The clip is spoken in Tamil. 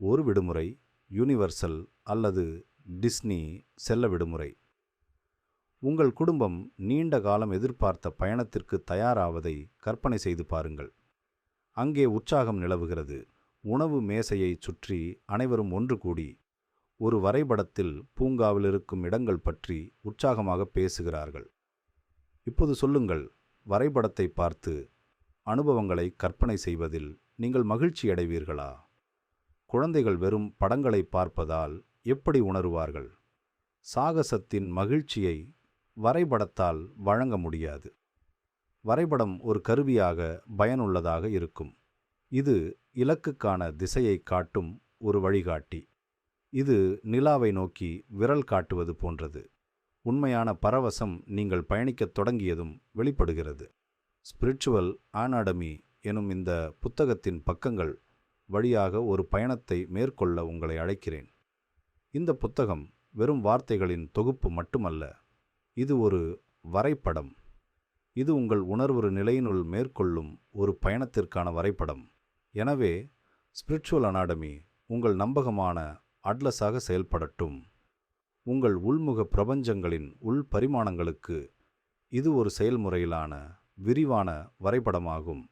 ஒரு விடுமுறை யூனிவர்சல் அல்லது டிஸ்னி செல்ல விடுமுறை. உங்கள் குடும்பம் நீண்ட காலம் எதிர்பார்த்த பயணத்திற்கு தயாராவதை கற்பனை செய்து பாருங்கள். அங்கே உற்சாகம் நிலவுகிறது. உணவு மேசையைச் சுற்றி அனைவரும் ஒன்று கூடி ஒரு வரைபடத்தில் பூங்காவில் இருக்கும் இடங்கள் பற்றி உற்சாகமாக பேசுகிறார்கள். இப்போது சொல்லுங்கள் வரைபடத்தை பார்த்து அனுபவங்களை கற்பனை செய்வதில் நீங்கள் மகிழ்ச்சி அடைவீர்களா குழந்தைகள் வெறும் படங்களை பார்ப்பதால் எப்படி உணருவார்கள்? சாகசத்தின் மகிழ்ச்சியை வரைபடத்தால் வழங்க முடியாது. வரைபடம் ஒரு கருவியாக பயனுள்ளதாக இருக்கும். இது இலக்குக்கான திசையை காட்டும் ஒரு வழிகாட்டி. இது நிலாவை நோக்கி விரல் காட்டுவது போன்றது. உண்மையான பரவசம் நீங்கள் பயணிக்கத் தொடங்கியதும் வெளிப்படுகிறது. ஸ்பிரிச்சுவல் ஆனாடமி எனும் இந்த புத்தகத்தின் பக்கங்கள் வழியாக ஒரு பயணத்தை மேற்கொள்ள உங்களை அழைக்கிறேன். இந்த புத்தகம் வெறும் வார்த்தைகளின் தொகுப்பு மட்டுமல்ல இது ஒரு வரைபடம். இது உங்கள் உணர்வு நிலையினுள் மேற்கொள்ளும் ஒரு பயணத்திற்கான வரைபடம். எனவே ஸ்பிரிச்சுவல் அனாடமி உங்கள் நம்பகமான அட்லஸாக செயல்படட்டும். உங்கள் உள்முக பிரபஞ்சங்களின் உள் பரிமாணங்களுக்கு இது ஒரு செயல்முறையிலான விரிவான வரைபடமாகும்.